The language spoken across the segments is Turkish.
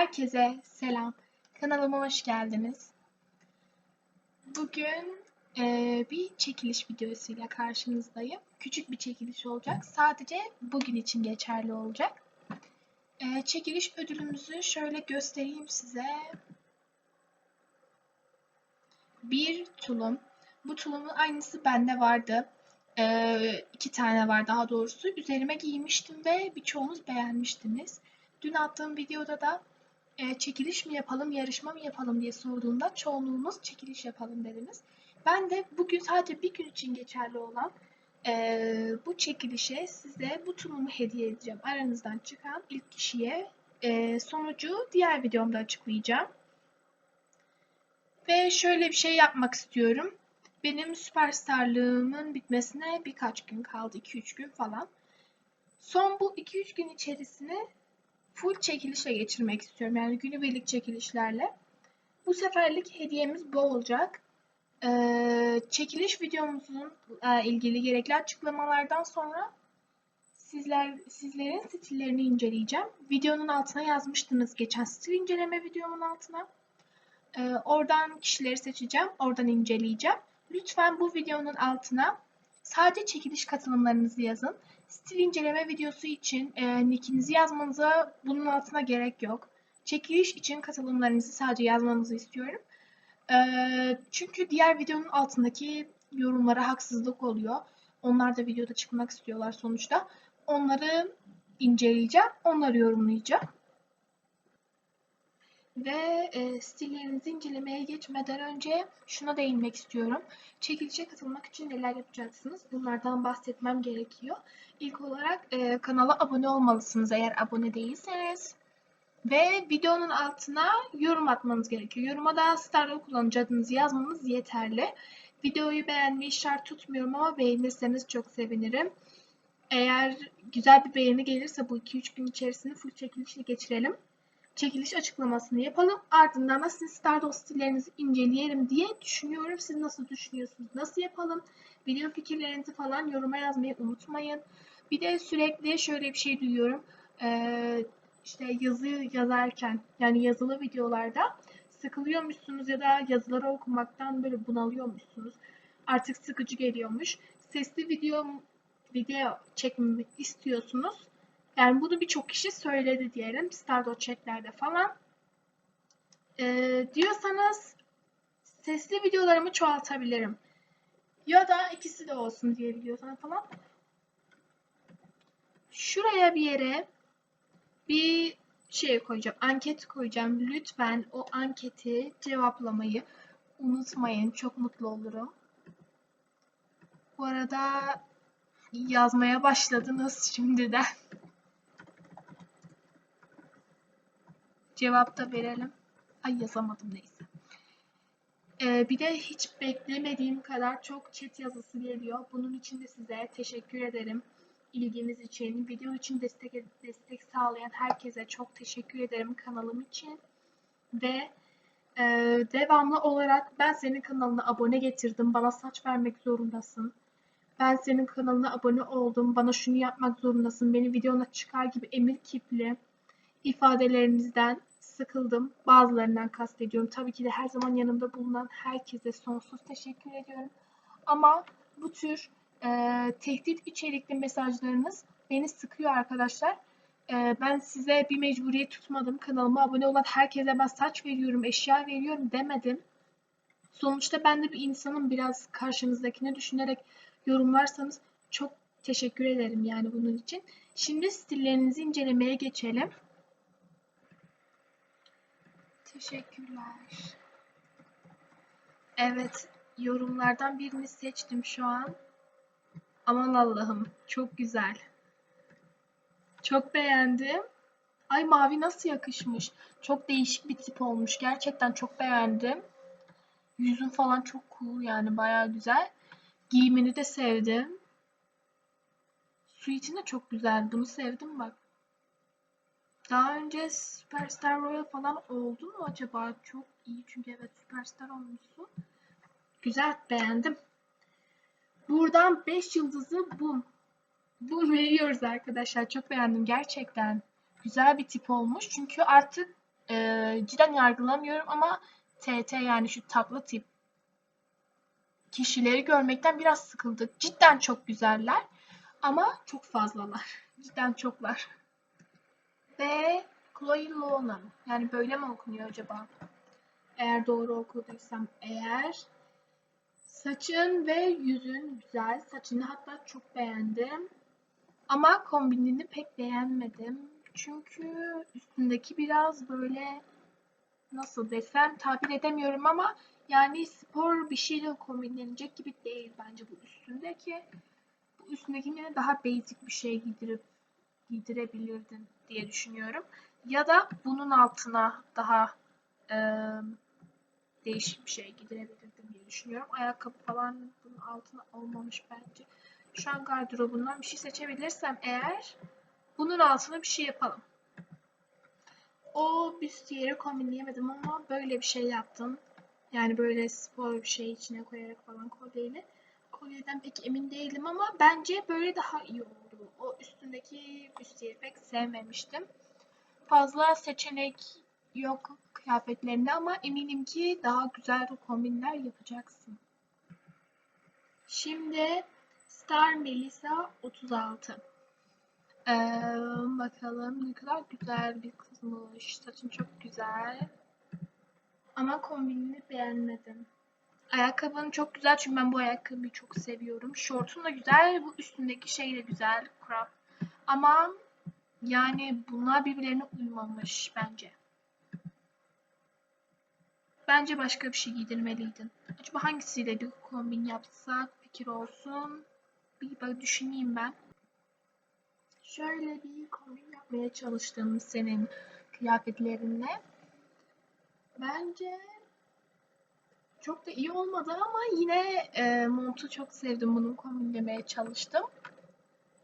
Herkese selam. Kanalıma hoş geldiniz. Bugün eee, bir çekiliş videosuyla karşınızdayım. Küçük bir çekiliş olacak. Sadece bugün için geçerli olacak. Eee, çekiliş ödülümüzü şöyle göstereyim size. Bir tulum. Bu tulumun aynısı bende vardı. Eee iki tane var daha doğrusu. Üzerime giymiştim ve birçoğunuz beğenmiştiniz. Dün attığım videoda da e, çekiliş mi yapalım, yarışma mı yapalım diye sorduğumda çoğunluğunuz çekiliş yapalım dediniz. Ben de bugün sadece bir gün için geçerli olan e, bu çekilişe size bu tulumu hediye edeceğim. Aranızdan çıkan ilk kişiye e, sonucu diğer videomda açıklayacağım. Ve şöyle bir şey yapmak istiyorum. Benim süperstarlığımın bitmesine birkaç gün kaldı. 2-3 gün falan. Son bu 2-3 gün içerisine full çekilişle geçirmek istiyorum. Yani günübirlik çekilişlerle. Bu seferlik hediyemiz bu olacak. Ee, çekiliş videomuzun e, ilgili gerekli açıklamalardan sonra sizler sizlerin stillerini inceleyeceğim. Videonun altına yazmıştınız geçen stil inceleme videomun altına. Ee, oradan kişileri seçeceğim. Oradan inceleyeceğim. Lütfen bu videonun altına sadece çekiliş katılımlarınızı yazın. Stil inceleme videosu için e, nickinizi yazmanıza bunun altına gerek yok. Çekiliş için katılımlarınızı sadece yazmanızı istiyorum. E, çünkü diğer videonun altındaki yorumlara haksızlık oluyor. Onlar da videoda çıkmak istiyorlar sonuçta. Onları inceleyeceğim, onları yorumlayacağım. Ve e, stillerinizi incelemeye geçmeden önce şuna değinmek istiyorum. Çekilişe katılmak için neler yapacaksınız? Bunlardan bahsetmem gerekiyor. İlk olarak e, kanala abone olmalısınız eğer abone değilseniz. Ve videonun altına yorum atmanız gerekiyor. Yoruma da Star'da kullanıcı adınızı yazmanız yeterli. Videoyu beğenmeyi şart tutmuyorum ama beğenirseniz çok sevinirim. Eğer güzel bir beğeni gelirse bu 2-3 gün içerisinde full çekilişle geçirelim çekiliş açıklamasını yapalım. Ardından da sizin Stardust stillerinizi inceleyelim diye düşünüyorum. Siz nasıl düşünüyorsunuz? Nasıl yapalım? Video fikirlerinizi falan yoruma yazmayı unutmayın. Bir de sürekli şöyle bir şey duyuyorum. Ee, işte yazı yazarken yani yazılı videolarda sıkılıyormuşsunuz ya da yazıları okumaktan böyle bunalıyormuşsunuz. Artık sıkıcı geliyormuş. Sesli video video çekmemi istiyorsunuz. Yani bunu birçok kişi söyledi diyelim. Stardust chatlerde falan. Ee, diyorsanız sesli videolarımı çoğaltabilirim. Ya da ikisi de olsun diyebiliyorsan falan. Şuraya bir yere bir şey koyacağım. Anket koyacağım. Lütfen o anketi cevaplamayı unutmayın. Çok mutlu olurum. Bu arada yazmaya başladınız şimdiden. Cevap da verelim. Ay yazamadım neyse. Ee, bir de hiç beklemediğim kadar çok chat yazısı geliyor. Bunun için de size teşekkür ederim. İlginiz için, video için destek destek sağlayan herkese çok teşekkür ederim kanalım için. Ve e, devamlı olarak ben senin kanalına abone getirdim. Bana saç vermek zorundasın. Ben senin kanalına abone oldum. Bana şunu yapmak zorundasın. Beni videona çıkar gibi emir kipli ifadelerinizden sıkıldım. Bazılarından kastediyorum. Tabii ki de her zaman yanımda bulunan herkese sonsuz teşekkür ediyorum. Ama bu tür e, tehdit içerikli mesajlarınız beni sıkıyor arkadaşlar. E, ben size bir mecburiyet tutmadım. Kanalıma abone olan herkese ben saç veriyorum, eşya veriyorum demedim. Sonuçta ben de bir insanım. Biraz karşınızdakini düşünerek yorumlarsanız çok teşekkür ederim yani bunun için. Şimdi stillerinizi incelemeye geçelim. Teşekkürler. Evet, yorumlardan birini seçtim şu an. Aman Allah'ım, çok güzel. Çok beğendim. Ay mavi nasıl yakışmış. Çok değişik bir tip olmuş. Gerçekten çok beğendim. Yüzün falan çok cool yani baya güzel. Giyimini de sevdim. Su için de çok güzel. Bunu sevdim bak. Daha önce Superstar Royal falan oldu mu acaba? Çok iyi çünkü evet Superstar olmuşsun. Güzel beğendim. Buradan 5 yıldızı bum. Bum veriyoruz arkadaşlar. Çok beğendim gerçekten. Güzel bir tip olmuş. Çünkü artık Ee, cidden yargılamıyorum ama TT yani şu takla tip kişileri görmekten biraz sıkıldık. Cidden çok güzeller ama çok fazlalar. Cidden çoklar. Ve Chloe Lonan. Yani böyle mi okunuyor acaba? Eğer doğru okuduysam eğer. Saçın ve yüzün güzel. Saçını hatta çok beğendim. Ama kombinini pek beğenmedim. Çünkü üstündeki biraz böyle nasıl desem tabir edemiyorum ama yani spor bir şeyle kombinlenecek gibi değil bence bu üstündeki. Bu üstündekine daha basic bir şey giydirip giydirebilirdin diye düşünüyorum. Ya da bunun altına daha e, değişik bir şey giydirebilirdim diye düşünüyorum. Ayakkabı falan bunun altına olmamış bence. Şu an gardırobundan bir şey seçebilirsem eğer bunun altına bir şey yapalım. O büstiyeri kombinleyemedim ama böyle bir şey yaptım. Yani böyle spor bir şey içine koyarak falan kolyeyle. Kolyeden pek emin değilim ama bence böyle daha iyi oldu. O üstündeki büstiyeri pek sevmemiştim. Fazla seçenek yok kıyafetlerinde ama eminim ki daha güzel kombinler yapacaksın. Şimdi Star Melissa 36. Ee, bakalım ne kadar güzel bir kızmış. Saçın çok güzel. Ama kombinini beğenmedim. Ayakkabın çok güzel çünkü ben bu ayakkabıyı çok seviyorum. Şortun da güzel, bu üstündeki şey de güzel, crop. Ama yani bunlar birbirlerine uymamış bence. Bence başka bir şey giydirmeliydin. Acaba hangisiyle bir kombin yapsak fikir olsun. Bir bak düşüneyim ben. Şöyle bir kombin yapmaya çalıştım senin kıyafetlerinle. Bence çok da iyi olmadı ama yine e, montu çok sevdim. Bunu kombinlemeye çalıştım.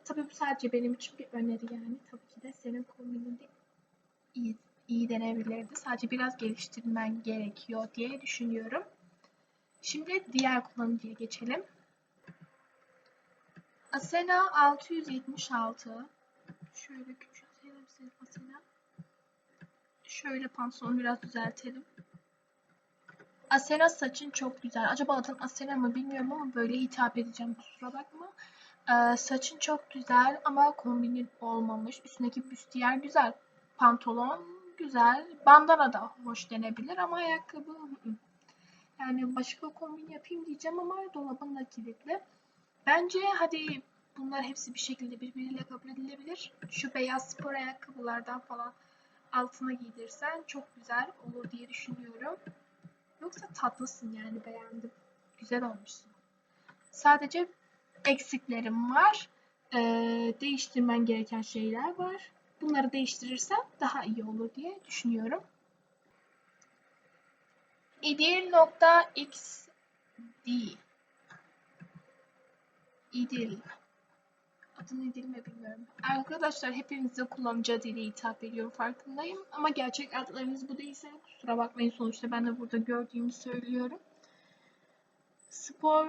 Tabii bu sadece benim için bir öneri yani. Tabii ki de senin kombinin de iyi, iyi denebilirdi. Sadece biraz geliştirmen gerekiyor diye düşünüyorum. Şimdi diğer kullanıcıya geçelim. Asena 676. Şöyle küçültelim seni Asena. Şöyle pantolonu biraz düzeltelim. Asena saçın çok güzel. Acaba adın Asena mı bilmiyorum ama böyle hitap edeceğim kusura bakma. Ee, saçın çok güzel ama kombinin olmamış. Üstündeki büstiyer güzel. Pantolon güzel. Bandana da hoş denebilir ama ayakkabı yani başka kombin yapayım diyeceğim ama dolabın da kilitli. Bence hadi bunlar hepsi bir şekilde birbiriyle kabul edilebilir. Şu beyaz spor ayakkabılardan falan altına giydirsen çok güzel olur diye düşünüyorum. Yoksa tatlısın yani beğendim. Güzel olmuşsun. Sadece eksiklerim var. Ee, değiştirmen gereken şeyler var. Bunları değiştirirsen daha iyi olur diye düşünüyorum. İdil.xd İdil. Adını İdil mi bilmiyorum. Arkadaşlar hepinize kullanıcı adıyla hitap ediyorum farkındayım. Ama gerçek adlarınız bu değilse kusura bakmayın sonuçta ben de burada gördüğümü söylüyorum. Spor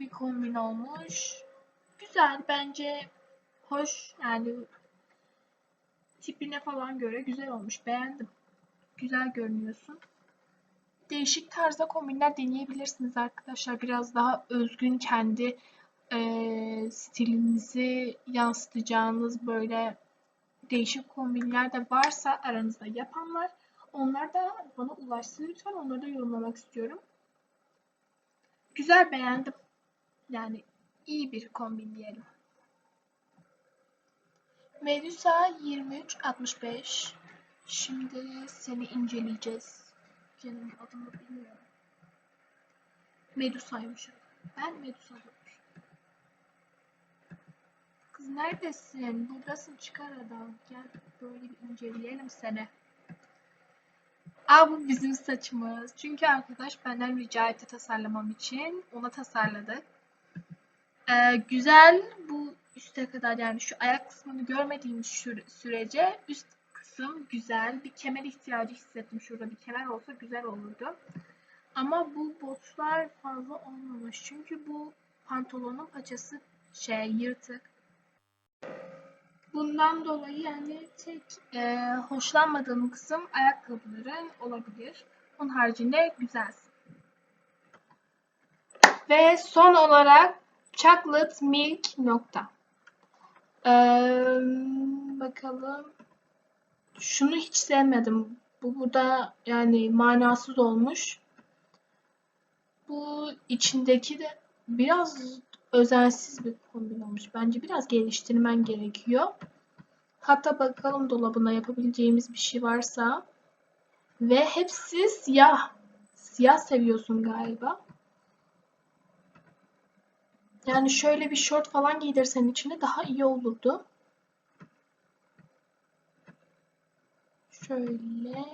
bir kombin olmuş. Güzel bence hoş yani tipine falan göre güzel olmuş. Beğendim. Güzel görünüyorsun. Değişik tarzda kombinler deneyebilirsiniz arkadaşlar. Biraz daha özgün kendi e, stilinizi yansıtacağınız böyle değişik kombinler de varsa aranızda yapanlar onlar da bana ulaşsın lütfen. Onları da yorumlamak istiyorum. Güzel beğendim. Yani iyi bir kombin diyelim. Medusa 2365. Şimdi seni inceleyeceğiz. Canım adını bilmiyorum. Medusa'ymış. Ben Medusa diyorum. Kız neredesin? Buradasın çıkar adam. Gel böyle bir inceleyelim seni. Aa bu bizim saçımız. Çünkü arkadaş benden rica etti tasarlamam için. Ona tasarladık. Ee, güzel bu üste kadar yani şu ayak kısmını görmediğim sürece üst kısım güzel. Bir kemer ihtiyacı hissettim. Şurada bir kemer olsa güzel olurdu. Ama bu botlar fazla olmamış. Çünkü bu pantolonun paçası şey yırtık. Bundan dolayı yani tek e, hoşlanmadığım kısım ayakkabıların olabilir. Onun haricinde güzelsin. Ve son olarak chocolate milk nokta. Ee, bakalım. Şunu hiç sevmedim. Bu burada yani manasız olmuş. Bu içindeki de biraz özensiz bir kombin olmuş. Bence biraz geliştirmen gerekiyor. Hatta bakalım dolabına yapabileceğimiz bir şey varsa. Ve hepsi siyah. Siyah seviyorsun galiba. Yani şöyle bir şort falan giydirsen içine daha iyi olurdu. Şöyle.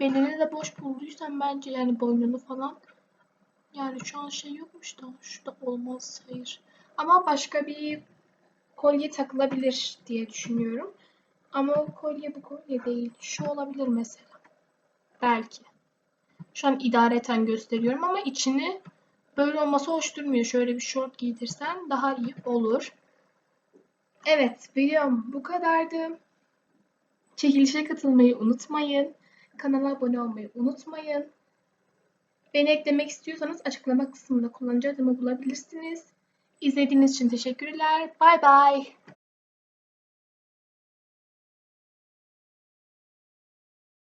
Belini de boş bulduysan bence yani boynunu falan. Yani şu an şey yokmuş da şu da olmaz hayır. Ama başka bir kolye takılabilir diye düşünüyorum. Ama o kolye bu kolye değil. Şu olabilir mesela. Belki. Şu an idareten gösteriyorum ama içini böyle olması hoş durmuyor. Şöyle bir şort giydirsen daha iyi olur. Evet videom bu kadardı. Çekilişe katılmayı unutmayın. Kanala abone olmayı unutmayın. Beni eklemek istiyorsanız açıklama kısmında kullanıcı adımı bulabilirsiniz. İzlediğiniz için teşekkürler. Bay bay.